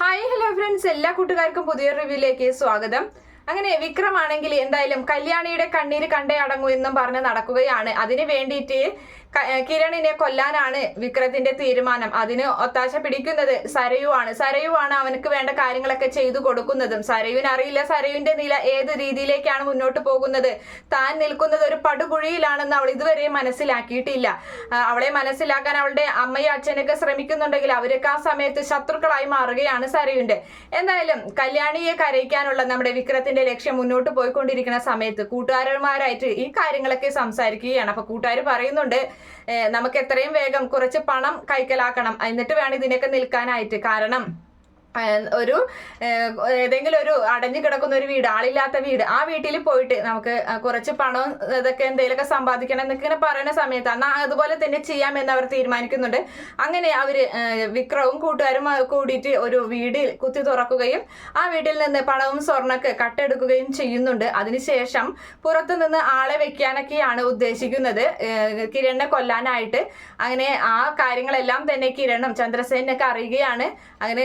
Hi hello friends എല്ലാ കൂട്ടുകാർക്കും പുതിയ റിവ്യൂയിലേക്ക് സ്വാഗതം. അങ്ങനെ വിക്രം ആണെങ്കിൽ എന്തായാലും കല്യാണിയുടെ കണ്ണീര് കണ്ടേ അടങ്ങൂ എന്നും പറഞ്ഞ് നടക്കുകയാണ്. അതിന് വേണ്ടിയിട്ട് കിരണിനെ കൊല്ലാനാണ് വിക്രത്തിന്റെ തീരുമാനം. അതിന് ഒത്താശ പിടിക്കുന്നത് സരയുവാണ്. സരയുവാണ് അവനക്ക് വേണ്ട കാര്യങ്ങളൊക്കെ ചെയ്തു കൊടുക്കുന്നതും. സരയുവിന് അറിയില്ല സരയുവിന്റെ നില ഏത് രീതിയിലേക്കാണ് മുന്നോട്ട് പോകുന്നത്. താൻ നിൽക്കുന്നത് ഒരു പടുകുഴിയിലാണെന്ന് അവൾ ഇതുവരെ മനസ്സിലാക്കിയിട്ടില്ല. അവളെ മനസ്സിലാക്കാൻ അവളുടെ അമ്മയും അച്ഛനൊക്കെ ശ്രമിക്കുന്നുണ്ടെങ്കിൽ അവരൊക്കെ ആ സമയത്ത് ശത്രുക്കളായി മാറുകയാണ് സരയുണ്ട്. എന്തായാലും കല്യാണിയെ കരയിക്കാനുള്ള നമ്മുടെ വിക്രത്തിന്റെ ലക്ഷ്യം മുന്നോട്ട് പോയിക്കൊണ്ടിരിക്കുന്ന സമയത്ത് കൂട്ടുകാരന്മാരായിട്ട് ഈ കാര്യങ്ങളൊക്കെ സംസാരിക്കുകയാണ്. അപ്പൊ കൂട്ടുകാർ പറയുന്നുണ്ട് "ഏഹ്, നമുക്ക് എത്രയും വേഗം കുറച്ച് പണം കൈക്കലാക്കണം. എന്നിട്ട് വേണം ഇതിനൊക്കെ നിൽക്കാനായിട്ട്. കാരണം ഒരു ഏതെങ്കിലും ഒരു അടഞ്ഞു കിടക്കുന്ന ഒരു വീട് ആളില്ലാത്ത വീട് ആ വീട്ടിൽ പോയിട്ട് നമുക്ക് കുറച്ച് പണവും ഇതൊക്കെ എന്തെങ്കിലുമൊക്കെ സമ്പാദിക്കണം എന്നൊക്കെ ഇങ്ങനെ പറയുന്ന സമയത്ത് എന്നാൽ അതുപോലെ തന്നെ ചെയ്യാമെന്ന് അവർ തീരുമാനിക്കുന്നുണ്ട്. അങ്ങനെ അവർ വിക്രവും കൂട്ടുകാരും കൂടിയിട്ട് ഒരു വീട് കുത്തി തുറക്കുകയും ആ വീട്ടിൽ നിന്ന് പണവും സ്വർണമൊക്കെ കട്ടെടുക്കുകയും ചെയ്യുന്നുണ്ട്. അതിനുശേഷം പുറത്തു നിന്ന് ആളെ വെക്കാനൊക്കെയാണ് ഉദ്ദേശിക്കുന്നത്. കിരണിനെ കൊല്ലാനായിട്ട്. അങ്ങനെ ആ കാര്യങ്ങളെല്ലാം തന്നെ കിരണും ചന്ദ്രസേനൊക്കെ അറിയുകയാണ്. അങ്ങനെ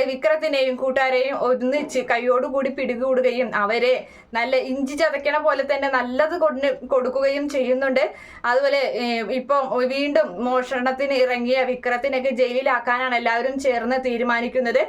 വിക്രത്തിനെയും കൂട്ടുകാരെയും ഒന്നിച്ച് കൈയോടുകൂടി പിടികൂടുകയും അവരെ നല്ല ഇഞ്ചി ചതയ്ക്കണ പോലെ തന്നെ നല്ലത് കൊണ്ട് കൊടുക്കുകയും ചെയ്യുന്നുണ്ട്. അതുപോലെ ഇപ്പം വീണ്ടും മോഷണത്തിന് ഇറങ്ങിയ വിക്രത്തിനൊക്കെ ജയിലിലാക്കാനാണ് എല്ലാവരും ചേർന്ന് തീരുമാനിക്കുന്നത്.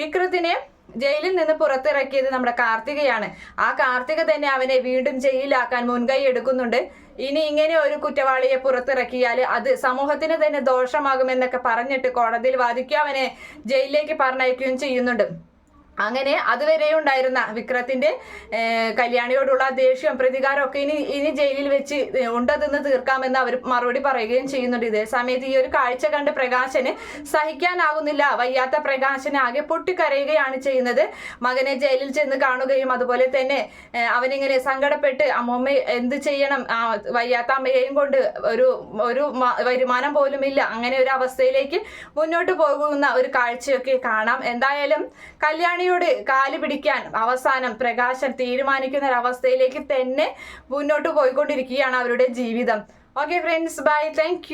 വിക്രത്തിനെ ജയിലിൽ നിന്ന് പുറത്തിറക്കിയത് നമ്മുടെ കാർത്തികയാണ്. ആ കാർത്തിക തന്നെ അവനെ വീണ്ടും ജയിലാക്കാൻ മുൻകൈ എടുക്കുന്നുണ്ട്. ഇനി ഇങ്ങനെ ഒരു കുറ്റവാളിയെ പുറത്തിറക്കിയാൽ അത് സമൂഹത്തിന് തന്നെ ദോഷമാകുമെന്നൊക്കെ പറഞ്ഞിട്ട് കോടതിയിൽ വാദിക്കുക അവനെ ജയിലിലേക്ക് പറഞ്ഞയക്കുകയും ചെയ്യുന്നുണ്ട്. അങ്ങനെ അതുവരെ ഉണ്ടായിരുന്ന വിക്രത്തിന്റെ കല്യാണിയോടുള്ള ദേഷ്യം പ്രതികാരം ഒക്കെ ഇനി ഇനി ജയിലിൽ വെച്ച് ഉണ്ടതെന്ന് തീർക്കാമെന്ന് അവർ മറുപടി പറയുകയും ചെയ്യുന്നുണ്ട്. ഇതേ സമയത്ത് ഈ ഒരു കാഴ്ച കണ്ട് പ്രകാശന് സഹിക്കാനാകുന്നില്ല വയ്യാത്ത പ്രകാശന് ആകെ പൊട്ടിക്കരയുകയാണ് ചെയ്യുന്നത്. മകനെ ജയിലിൽ ചെന്ന് കാണുകയും അതുപോലെ തന്നെ അവനിങ്ങനെ സങ്കടപ്പെട്ട് അമ്മമ്മ എന്ത് ചെയ്യണം? വയ്യാത്ത അമ്മയെയും കൊണ്ട് ഒരു ഒരു വരുമാനം പോലും ഇല്ല. അങ്ങനെ ഒരു അവസ്ഥയിലേക്ക് മുന്നോട്ട് പോകുന്ന ഒരു കാഴ്ചയൊക്കെ കാണാം. എന്തായാലും കല്യാണിയോട് കാൽ പിടിക്കാൻ അവസാനം പ്രകാശൻ തീരുമാനിക്കുന്ന ഒരു അവസ്ഥയിലേക്ക് തന്നെ മുന്നോട്ട് പോയിക്കൊണ്ടിരിക്കുകയാണ് അവരുടെ ജീവിതം. Okay friends bye thank